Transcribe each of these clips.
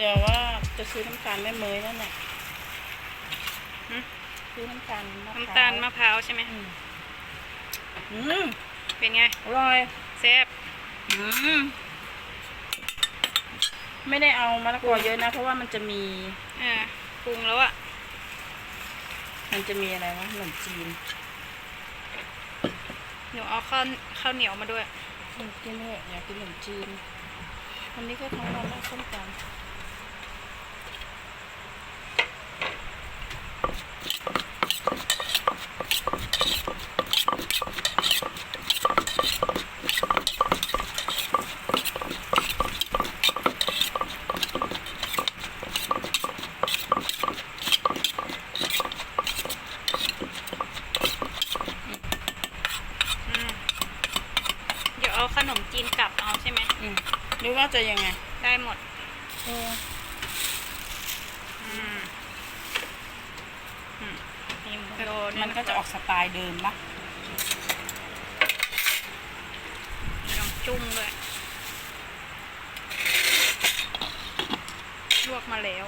ซื้อน้ำตาลแม่เมยนั่นแหละหึซื้อน้ำตาลมะพร้วน้ำตาลมะพร้าวใช่ไหมอืมอืมเป็นไงอร่อยแซ่บอืมไม่ได้เอามะละกอเยอะนะ เพราะว่ามันจะมีอ่าปรุงแล้วอะมันจะมีอะไรวะขนมจีนหนูเอาข้าวข้าวเหนียวมาด้วยอยากกินเลยอยากกินขนมจีนวันนี้ก็ทั้งวันแล้วส้มตำ อืมเดี๋ยวเอาขนมจีนกลับเอาใช่ไหม อืม หรือว่าจะยังไง ได้หมดเอออืมอืมมีหมูโดมันก็จะออกสไตล์เดิมปะมีน้ำจุ้งด้วยลวกมาแล้ว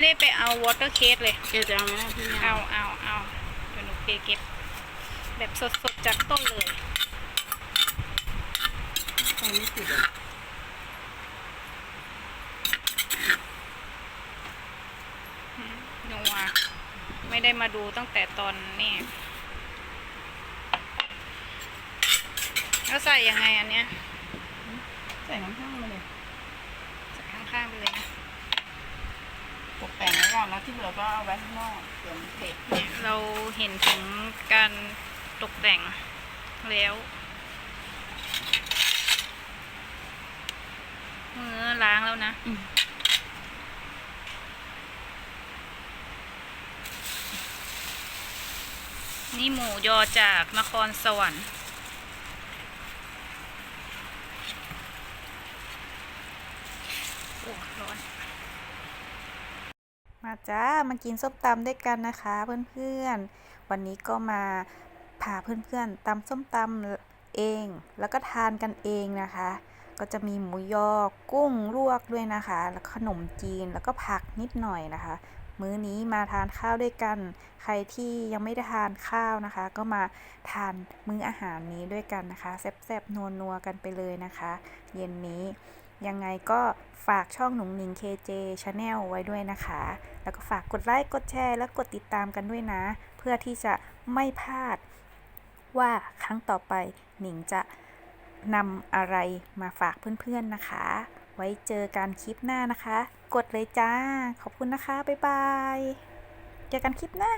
ไม่ได้ไปเอาวอเตอร์เคสเลยแกจะเอาไหมพี่เนี่ยเอาเอาเอาเดี๋ยวหนูไปเก็บ แบบสดๆจากต้นเลย ตอนนี้ติดอะนัวไม่ได้มาดูตั้งแต่ตอนนี่แล้วใส่ยังไงอันเนี้ย ใส่น้ำข้างมาเลย ใส่ข้างๆไปเลยนะ ต ก่อนแล้วที่เหลือก็เอาไว้ข้างนอกเดี๋ยวมันเผ็ดเราเห็นถึงการตกแต่งแล้วมือล้างแล้วนะนี่หมูยอจากนครสวรรค์โอ้ร้อน มาจ้ามากินส้มตำด้วยกันนะคะเพื่อนๆ วันนี้ก็มาพาเพื่อนๆตำส้มตำเอง แล้วก็ทานกันเองนะคะ ก็จะมีหมูยอกุ้งลวกด้วยนะคะ แล้วขนมจีนแล้วก็ผักนิดหน่อยนะคะ มื้อนี้มาทานข้าวด้วยกัน ใครที่ยังไม่ได้ทานข้าวนะคะ ก็มาทานมื้ออาหารนี้ด้วยกันนะคะแซ่บๆนัวๆกันไปเลยนะคะ เย็นนี้ยังไงก็ฝากช่องหนุ่งหนิง KJ Channel ไว้ด้วยนะคะ แล้วก็ฝากกดไลค์ กดแชร์ และกดติดตามกันด้วยนะ เพื่อที่จะไม่พลาดว่าครั้งต่อไปหนิงจะนำอะไรมาฝากเพื่อนๆนะคะ ไว้เจอกันคลิปหน้านะคะ กดเลยจ้า ขอบคุณนะคะ บ๊ายบาย เจอกันคลิปหน้า